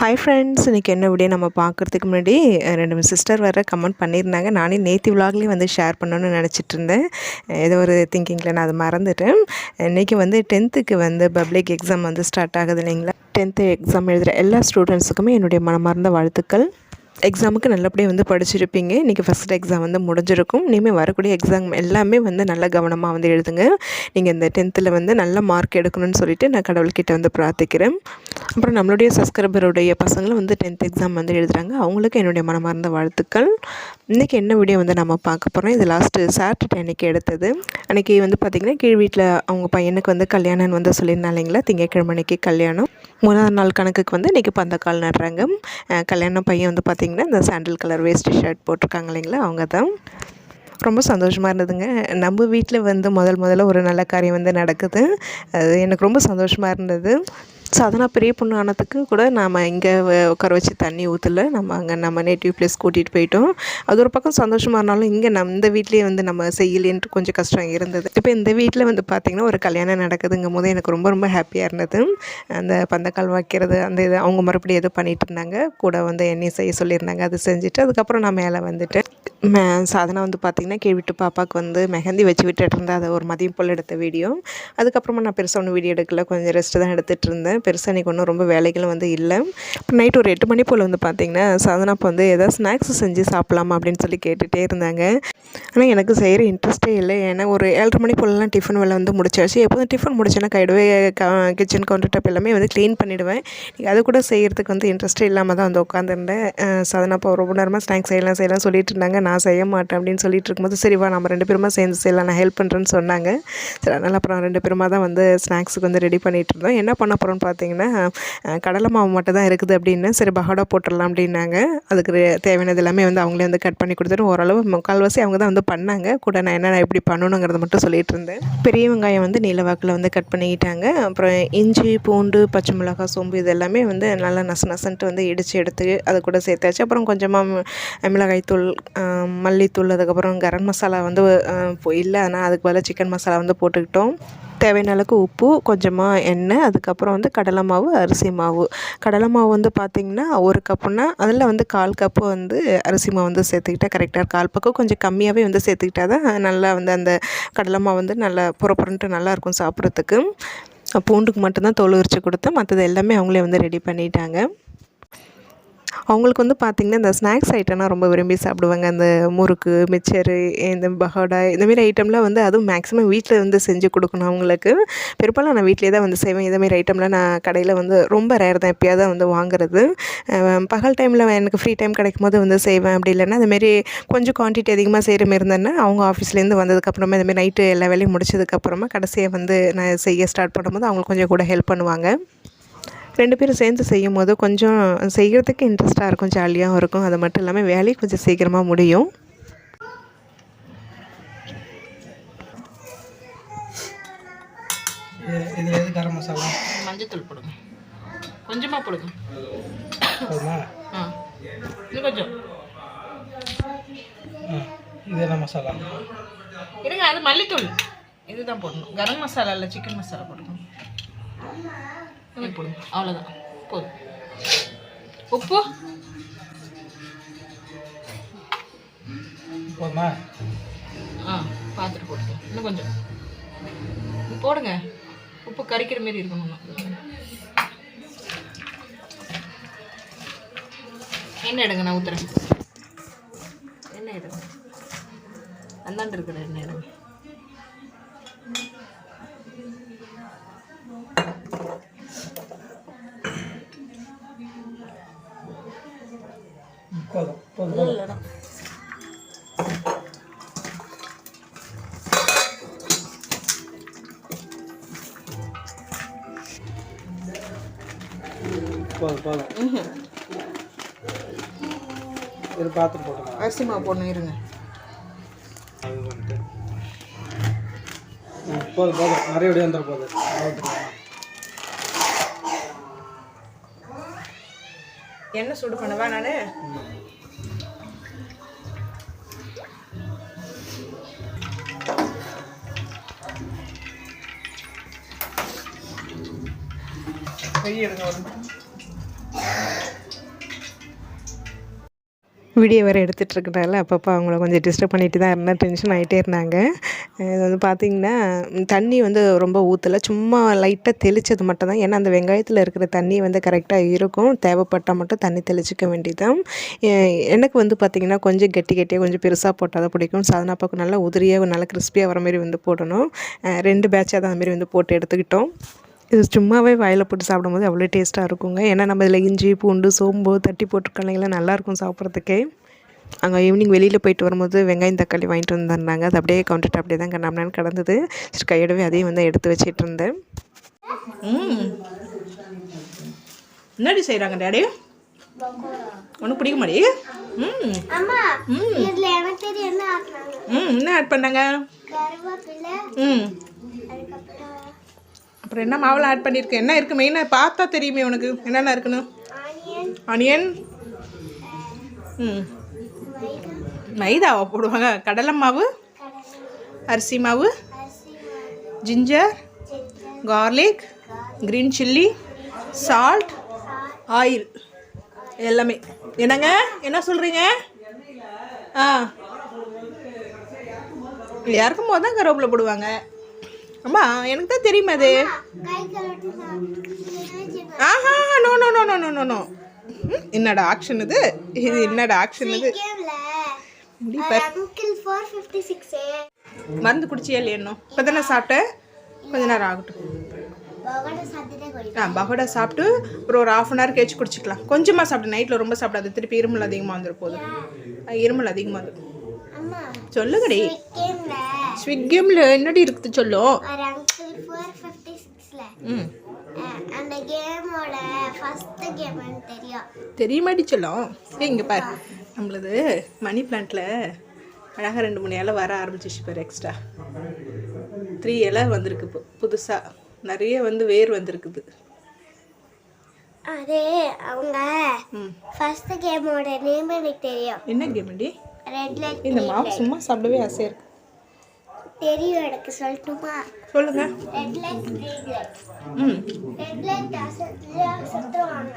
Hi friends இன்றைக்கி என்ன video நம்ம பார்க்குறதுக்கு முன்னாடி ரெண்டு சிஸ்டர் வேறு கமெண்ட் பண்ணியிருந்தாங்க. நானே நேத்தி விலாக்லேயும் வந்து ஷேர் பண்ணணும்னு நினச்சிட்டு இருந்தேன். ஏதோ ஒரு திங்கிங்கில் நான் அதை மறந்துட்டேன். இன்றைக்கி வந்து டென்த்துக்கு வந்து பப்ளிக் எக்ஸாம் வந்து ஸ்டார்ட் ஆகுது இல்லைங்களா? டென்த்து எக்ஸாம் எழுதுகிற எல்லா ஸ்டூடெண்ட்ஸுக்குமே என்னுடைய மனமார்ந்த வாழ்த்துக்கள். எக்ஸாமுக்கு நல்லபடியாக வந்து படிச்சிருப்பீங்க. இன்றைக்கி ஃபஸ்ட் எக்ஸாம் வந்து முடிஞ்சிருக்கும். இனிமேல் வரக்கூடிய எக்ஸாம் எல்லாமே வந்து நல்ல கவனமாக வந்து எழுதுங்க. நீங்கள் இந்த டென்த்தில் வந்து நல்ல மார்க் எடுக்கணும்னு சொல்லிட்டு நான் கடவுள்கிட்ட வந்து பிரார்த்திக்கிறேன். அப்புறம் நம்மளுடைய சப்ஸ்கிரைபருடைய பசங்களும் வந்து டென்த் எக்ஸாம் வந்து எழுதுகிறாங்க அவங்களுக்கு என்னுடைய மனமார்ந்த வாழ்த்துக்கள். இன்றைக்கி என்ன வீடியோ வந்து நம்ம பார்க்க போகிறோம் இது லாஸ்ட்டு சாட்டர்டே அன்றைக்கி எடுத்தது. அன்றைக்கி வந்து பார்த்திங்கன்னா கீழ் வீட்டில் அவங்க பையனுக்கு வந்து கல்யாணம்னு வந்து சொல்லியிருந்தாங்க இல்லைங்களா? திங்கட்கிழமை அன்னைக்கு கல்யாணம். மூணாவது நாள் கணக்குக்கு வந்து இன்றைக்கி பந்தக்கால் நடுறாங்க. கல்யாணம் பையன் வந்து பார்த்திங்கன்னா இந்த சாண்டில் கலர் வேஸ்ட் ஷர்ட் போட்டிருக்காங்க இல்லைங்களா? அவங்க தான். ரொம்ப சந்தோஷமாக இருந்ததுங்க. நம்ம வீட்டில் வந்து முதல் முதல்ல ஒரு நல்ல காரியம் வந்து நடக்குது. அது எனக்கு ரொம்ப சந்தோஷமாக இருந்தது. ஸோ சாதனா பெரிய பொண்ணு ஆனதுக்கு கூட நாம் இங்கே உட்கார வச்சு தண்ணி ஊற்றல நம்ம அங்கே நம்ம நேட்டிவ் பிளேஸ் கூட்டிகிட்டு போயிட்டோம். அது ஒரு பக்கம் சந்தோஷமாக இருந்தாலும் இங்கே நம்ம இந்த வீட்லேயே வந்து நம்ம செய்யலேன்ட்டு கொஞ்சம் கஷ்டம் இருந்தது. இப்போ இந்த வீட்டில் வந்து பார்த்திங்கன்னா ஒரு கல்யாணம் நடக்குதுங்கும் போது எனக்கு ரொம்ப ரொம்ப ஹாப்பியாக இருந்தது. அந்த பந்தக்கால் வைக்கிறது அந்த இது அவங்க மறுபடியும் எதோ பண்ணிகிட்டு இருந்தாங்க. கூட வந்து என்னையும் செய்ய சொல்லியிருந்தாங்க. அது செஞ்சுட்டு அதுக்கப்புறம் நான் மேலே வந்துட்டேன். சாதனா வந்து பார்த்திங்கன்னா கேவிட்டு பாப்பாவுக்கு வந்து மெஹந்தி வச்சு விட்டுட்டு இருந்தேன் அதை ஒரு மதியம் போல் எடுத்த வீடியோ. அதுக்கப்புறமா நான் பெருசாக ஒன்றும் வீடியோ எடுக்கல. கொஞ்சம் ரெஸ்ட்டு தான் எடுத்துகிட்டு இருந்தேன். பெருசாக இன்றைக்கி ஒன்றும் ரொம்ப வேலைகளும் வந்து இல்லை. நைட் ஒரு எட்டு மணி போல் வந்து பார்த்திங்கன்னா சாதனா இப்போ வந்து எதாவது ஸ்நாக்ஸ் செஞ்சு சாப்பிட்லாமா அப்படின்னு சொல்லி கேட்டுகிட்டே இருந்தாங்க. ஆனால் எனக்கு செய்கிற இன்ட்ரெஸ்ட்டே இல்லை. ஏன்னா ஒரு ஏழரை மணி போலலாம் டிஃபன் வேலை வந்து முடிச்சாச்சு. எப்போதும் டிஃபன் முடிச்சேன்னா கைடவே கிச்சன் கவுண்டர் டாப் எல்லாமே வந்து க்ளீன் பண்ணிவிடுவேன் அது கூட செய்கிறதுக்கு வந்து இன்ட்ரெஸ்ட்டே இல்லாமல் தான் வந்து உட்காந்துருந்தேன் சாதனா இப்போ ரொம்ப நேரமாக ஸ்நாக்ஸ் செய்யலாம் செய்யலாம் சொல்லிட்டு இருந்தாங்க. நான் செய்ய மாட்டேன் அப்படின்னு சொல்லிட்டு இருக்கும்போது சரி வா நம்ம ரெண்டு பேருமா சேர்ந்து செய்யலாம் நான் ஹெல்ப் பண்ணுறேன்னு சொன்னாங்க. சரி அதனால் அப்புறம் ரெண்டு பேருமா தான் வந்து ஸ்நாக்ஸுக்கு வந்து ரெடி பண்ணிகிட்டு இருந்தோம். என்ன பண்ண போகிறோம்னு பார்த்தீங்கன்னா கடலை மாவு மட்டும் தான் இருக்குது அப்படின்னு சரி பகோடா போட்டுடலாம் அப்படின்னாங்க. அதுக்கு தேவையானது எல்லாமே வந்து அவங்களே வந்து கட் பண்ணி கொடுத்துட்டு ஓரளவு முக்கால்வாசி அவங்க தான் வந்து பண்ணாங்க. கூட நான் என்ன எப்படி பண்ணணுங்கிறத மட்டும் சொல்லிட்டு இருந்தேன். பெரிய வெங்காயம் வந்து நீல வாக்கில் வந்து கட் பண்ணிக்கிட்டாங்க. அப்புறம் இஞ்சி பூண்டு பச்சை மிளகாய் சோம்பு இது எல்லாமே வந்து நல்லா நச நசன்ட்டு வந்து இடித்து எடுத்து அது கூட சேர்த்தாச்சு. அப்புறம் கொஞ்சமாக மிளகாய்த்தூள் தூள் மல்லித்தூள் அதுக்கப்புறம் கரம் மசாலா வந்து இல்லை ஆனால் அதுக்கு பதிலாக சிக்கன் மசாலா வந்து போட்டுக்கிட்டோம். தேவையான அளவுக்கு உப்பு கொஞ்சமாக எண்ணெய் அதுக்கப்புறம் வந்து கடலை மாவு அரிசி மாவு. கடலை மாவு வந்து பார்த்திங்கன்னா ஒரு கப்புனா அதில் வந்து கால் கப்பு வந்து அரிசி மாவு வந்து சேர்த்துக்கிட்டா கரெக்டாக கால் பக்கம் கொஞ்சம் கம்மியாகவே வந்து சேர்த்துக்கிட்டா தான் நல்லா வந்து அந்த கடலை மாவு வந்து நல்லா புறப்புறன்ட்டு நல்லாயிருக்கும் சாப்பிட்றதுக்கு. பூண்டுக்கு மட்டும்தான் தோல் உரித்து கொடுத்தேன். மற்றது எல்லாமே அவங்களே வந்து ரெடி பண்ணிட்டாங்க. அவங்களுக்கு வந்து பார்த்திங்கன்னா இந்த ஸ்நாக்ஸ் ஐட்டம்னா ரொம்ப விரும்பி சாப்பிடுவாங்க. அந்த முறுக்கு மிச்சரு இந்த பகோடா இந்தமாரி ஐட்டம்லாம் வந்து அதுவும் மேக்ஸிமம் வீட்டில் வந்து செஞ்சு கொடுக்கணும் அவங்களுக்கு. பெரும்பாலும் நான் வீட்டிலே தான் வந்து செய்வேன். இதேமாரி ஐட்டம்லாம் நான் கடையில் வந்து ரொம்ப ரேர் தான் எப்பயாவது தான் வந்து வாங்குறது. பகல் டைமில் எனக்கு ஃப்ரீ டைம் கிடைக்கும் போது வந்து செய்வேன். அப்படி இல்லைன்னா அதுமாரி கொஞ்சம் குவான்டிட்டி அதிகமாக செய்கிற மாரி இருந்தேன்னா அவங்க ஆஃபீஸ்லேருந்து வந்ததுக்கப்புறமா இந்தமாரி நைட்டு எல்லா வேலையும் முடிச்சதுக்கப்புறமா கடைசியாக வந்து நான் செய்ய ஸ்டார்ட் பண்ணும்போது அவங்களுக்கு கொஞ்சம் கூட ஹெல்ப் பண்ணுவாங்க. ரெண்டு பேரும் சேர்ந்து செய்யும் போது கொஞ்சம் செய்கிறதுக்கு இன்ட்ரெஸ்ட்டாக இருக்கும் ஜாலியாகவும் இருக்கும். அது மட்டும் இல்லாமல் வேலையும் கொஞ்சம் சீக்கிரமாக முடியும். இது இது எது கரம் மசாலா? மஞ்சத்தூள் போடுங்க. கொஞ்சமாக போடுங்க. போதுமா? ஆ. இன்னும் கொஞ்சம். இது என்ன மசாலா? இருங்க அது மல்லித்தூள். இதுதான் போடணும். கரம் மசாலா இல்லை சிக்கன் மசாலா போடுங்க இது போடுங்க? அவ்வளோதான் போதும். உப்பு? போதுமா? ஆ பார்த்துட்டு போடுங்க இன்னும் கொஞ்சம். போடுங்க. உப்பு கறிக்கிற மாரி இருக்கணும். எண்ணெய் எடுங்க நான் ஊற்றுறேன் எண்ணெய் எடுங்க. அந்தாண்டு இருக்கிற எண்ணெய் எடுங்க. போதும் போதும் போதும் இல்லைடா போதும் போதும் இது பார்த்து போட்டுக்கலாம் அரிசி மாவு போடணும் இருங்க அது வந்துட்டு ம், போதும் போதும் நிறைய விட வந்துட போகுது அவ்வளோதான். என்ன சூடு பண்ணவா நான்? கை வந்து வீடியோ வேறு எடுத்துகிட்ருக்கனால அப்பப்போ அவங்கள கொஞ்சம் டிஸ்டர்ப் பண்ணிட்டு தான் இருந்தால் டென்ஷன் ஆகிட்டே இருந்தாங்க. இது வந்து பார்த்திங்கன்னா தண்ணி வந்து ரொம்ப ஊற்றலை சும்மா லைட்டாக தெளித்தது மட்டும் தான். ஏன்னா அந்த வெங்காயத்தில் இருக்கிற தண்ணி வந்து கரெக்டாக இருக்கும். தேவைப்பட்டால் மட்டும் தண்ணி தெளிச்சிக்க வேண்டியதான் எனக்கு வந்து பார்த்திங்கன்னா கொஞ்சம் கெட்டி கெட்டியாக கொஞ்சம் பெருசாக போட்டால் தான் பிடிக்கும். சாதனாப்பாக்கு நல்லா உதிரியாக நல்லா கிறிஸ்பியாக வர மாதிரி வந்து போடணும். ரெண்டு பேட்சாக தான் அதுமாரி வந்து போட்டு எடுத்துக்கிட்டோம். இது சும்மாவே வாயில் போட்டு சாப்பிடும்போது அவ்வளோ டேஸ்ட்டாக இருக்குங்க. ஏன்னா நம்ம இதில் இஞ்சி பூண்டு சோம்பு தட்டி போட்டுருக்கலைங்களா நல்லாயிருக்கும் சாப்பிட்றதுக்கே. அங்கே ஈவினிங் வெளியில் போயிட்டு வரும்போது வெங்காயம் தக்காளி வாங்கிட்டு வந்திருந்தாங்க. அது அப்படியே கவுண்டர் அப்படியே தான் கண்ணாமண்ணு கிடந்தது. சரி கையோடவே அதையும் வந்து எடுத்து வச்சிட்டு இருந்தேன். என்னடி செய்கிறாங்க டேடி? உனக்கு பிடிக்க மாடி ம். என்ன ஆக்குனாங்க ம் என்ன ஆட் பண்ணாங்க? ம். அப்புறம் என்ன மாவில் ஆட் பண்ணியிருக்கேன் என்ன இருக்குது மெயினாக பார்த்தா தெரியுமே உனக்கு. என்னென்ன இருக்குன்னு? ஆனியன் ம். மைதாவை போடுவாங்க. கடலை மாவு அரிசி மாவு ginger, garlic green chilli salt oil எல்லாமே. என்னங்க? என்ன சொல்கிறீங்க ஆ. இறக்கும் போது தான் கருவேப்பிலை போடுவாங்க. அம்மா எனக்கு தான் தெரியுமா அது. ஆஹா no no no no no no no என்னடா ஆக்ஷன் இது? இது என்னடா ஆக்ஷன் இது? மருந்து குடிச்சியா இல்லையா இன்னும்? இப்போ தானே சாப்பிட்டேன் கொஞ்ச நேரம் ஆகட்டும். ஆ பகோடா சாப்பிட்டு அப்புறம் ஒரு ஆஃப் அன் ஹவர் கழிச்சு குடிச்சிக்கலாம். கொஞ்சமாக சாப்பிட்டு நைட்டில் ரொம்ப சாப்பிடாது. திருப்பி இருமல் அதிகமாக வந்துடும் போதும் இருமல் அதிகமாக வந்துடும் சொல்லுங்கடி. கேம்ல ஸ்விக்கியமில் என்னடி இருக்குது சொல்லும் அந்த கேமோட ஃபர்ஸ்ட் கேம்னு தெரியும். தெரியுமாடி சொல்லும் இங்கே பாரு. நம்மளது மணி பிளான்ட்டில் அழகாக ரெண்டு மூணு இலை வர ஆரம்பிச்சிச்சு பாரு எக்ஸ்ட்ரா த்ரீ இலை வந்திருக்கு இப்போ புதுசாக நிறைய வந்து வேர் வந்திருக்குது. அது அவங்க ஃபர்ஸ்ட் கேமோட நேம் எனக்கு தெரியும். என்ன லைட் இந்த மாவு சும்மா சாப்பிடவே ஆசையாக இருக்கு. தெரியும் எனக்கு சொல்லட்டுமா? சொல்லுங்க. ரெட் லைட் ம். ரெட் லைட் சுற்றுவாங்க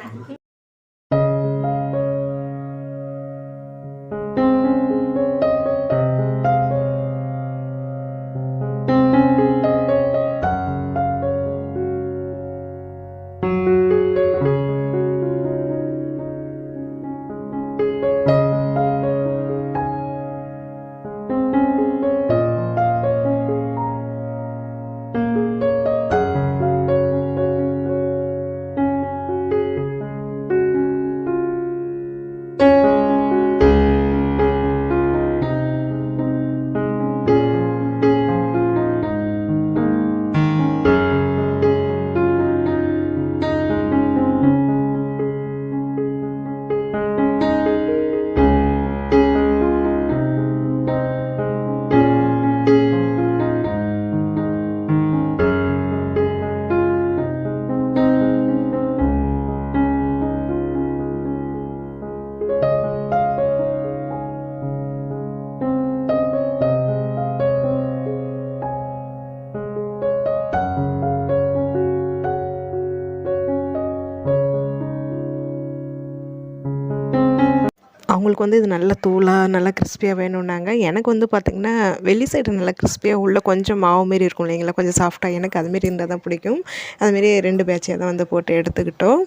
அவங்களுக்கு வந்து இது நல்ல தூளாக நல்லா கிறிஸ்பியாக வேணும்னாங்க. எனக்கு வந்து பார்த்திங்கன்னா வெளி சைடு நல்லா கிறிஸ்பியாக உள்ளே கொஞ்சம் மாவு மாரி இருக்கும் இல்லைங்களா? கொஞ்சம் சாஃப்டாக எனக்கு அதுமாரி இருந்தால் தான் பிடிக்கும். அதுமாரி ரெண்டு பேட்சியாக தான் வந்து போட்டு எடுத்துக்கிட்டோம்.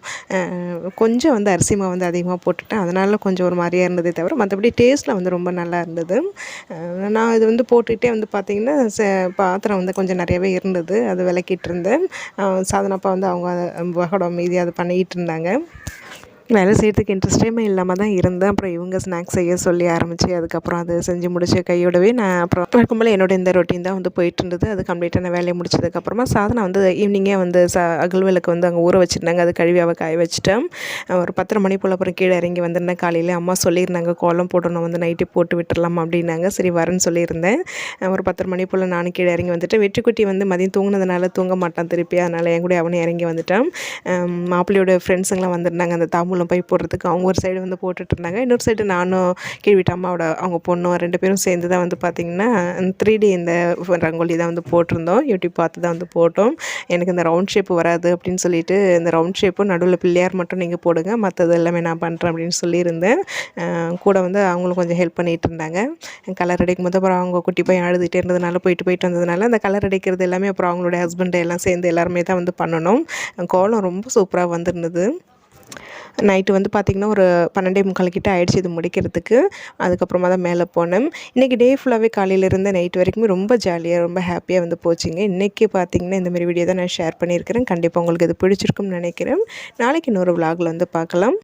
கொஞ்சம் வந்து அரிசி மாவு வந்து அதிகமாக போட்டுட்டேன். அதனால் கொஞ்சம் ஒரு மாதிரியாக இருந்ததே தவிர மற்றபடி டேஸ்ட்டில் வந்து ரொம்ப நல்லா இருந்தது. நான் இது வந்து போட்டுகிட்டே வந்து பார்த்திங்கன்னா ச பாத்திரம் வந்து கொஞ்சம் நிறையவே இருந்தது. அது விளக்கிட்டு இருந்தேன். சாதனப்பா வந்து அவங்க வகடம் மீதி அது பண்ணிக்கிட்டு இருந்தாங்க. வேலை செய்கிறதுக்கு இன்ட்ரெஸ்டே இல்லாமல் தான் இருந்தேன். அப்புறம் இவங்க ஸ்நாக்ஸ் செய்ய சொல்லி ஆரம்பித்து அதுக்கப்புறம் அதை செஞ்சு முடிச்ச கையோடவே நான் அப்புறம் வழக்கம்போல் என்னோட இந்த ரொட்டீன் தான் வந்து போயிட்டு இருந்தது. அது கம்ப்ளீட்டான வேலையை முடிச்சதுக்கப்புறமா சாதனை வந்து ஈவினிங்கே வந்து ச அகல்விளக்கு வந்து அங்கே ஊற வச்சுருந்தாங்க. அது கழுவி அவள் காய வச்சுட்டேன். ஒரு பத்தரை மணி போல் அப்புறம் கீழே இறங்கி வந்திருந்தேன். காலையில் அம்மா சொல்லியிருந்தாங்க கோலம் போடணும் வந்து நைட்டு போட்டு விட்டுடலாம் அப்படின்னாங்க. சரி வரேன்னு சொல்லியிருந்தேன். ஒரு பத்தரை மணி போல் நானும் கீழே இறங்கி வந்துட்டு வெற்றிக்குட்டி வந்து மதியம் தூங்கினதுனால தூங்க மாட்டான் திருப்பி. அதனால் என் கூட அவனே இறங்கி வந்துட்டான். மாப்பிள்ளையோட ஃப்ரெண்ட்ஸுங்களாம் வந்திருந்தாங்க. அந்த தாம்பூல அவங்களும் போய் போடுறதுக்கு அவங்க ஒரு சைடு வந்து போட்டுட்டு இருந்தாங்க. இன்னொரு சைடு நானும் கேள்விட்டு அம்மாவோட அவங்க பொண்ணும் ரெண்டு பேரும் சேர்ந்து தான் வந்து பார்த்திங்கன்னா த்ரீ டி இந்த ரங்கோலி தான் வந்து போட்டிருந்தோம். யூடியூப் பார்த்து தான் வந்து போட்டோம். எனக்கு இந்த ரவுண்ட் ஷேப் வராது அப்படின்னு சொல்லிட்டு இந்த ரவுண்ட் ஷேப்பும் நடுவில் பிள்ளையார் மட்டும் நீங்கள் போடுங்க. மற்றது எல்லாமே நான் பண்ணுறேன் அப்படின்னு சொல்லியிருந்தேன். கூட வந்து அவங்களும் கொஞ்சம் ஹெல்ப் பண்ணிகிட்டு இருந்தாங்க. கலர் அடிக்கும் போது அப்புறம் அவங்க குட்டி பையன் அழுதுகிட்டே இருந்ததுனால போயிட்டு போயிட்டு வந்ததுனால அந்த கலர் அடிக்கிறது எல்லாமே அப்புறம் அவங்களோட ஹஸ்பண்டை எல்லாம் சேர்ந்து எல்லாருமே தான் வந்து பண்ணணும். கோலம் ரொம்ப சூப்பராக வந்திருந்தது. நைட்டு வந்து பார்த்திங்கன்னா ஒரு பன்னெண்டே முக்கால் கிட்ட ஆயிடுச்சு இது முடிக்கிறதுக்கு. அதுக்கப்புறமா தான் மேலே போனேன். இன்றைக்கி டே ஃபுல்லாகவே காலையிலேருந்து நைட் வரைக்குமே ரொம்ப ஜாலியாக ரொம்ப ஹாப்பியாக வந்து போச்சுங்க. இன்றைக்கி பார்த்திங்கன்னா இந்தமாதிரி வீடியோ தான் நான் ஷேர் பண்ணியிருக்கிறேன். கண்டிப்பாக உங்களுக்கு இது பிடிச்சிருக்கும்னு நினைக்கிறேன். நாளைக்கு இன்னொரு விலாகில் வந்து பார்க்கலாம்.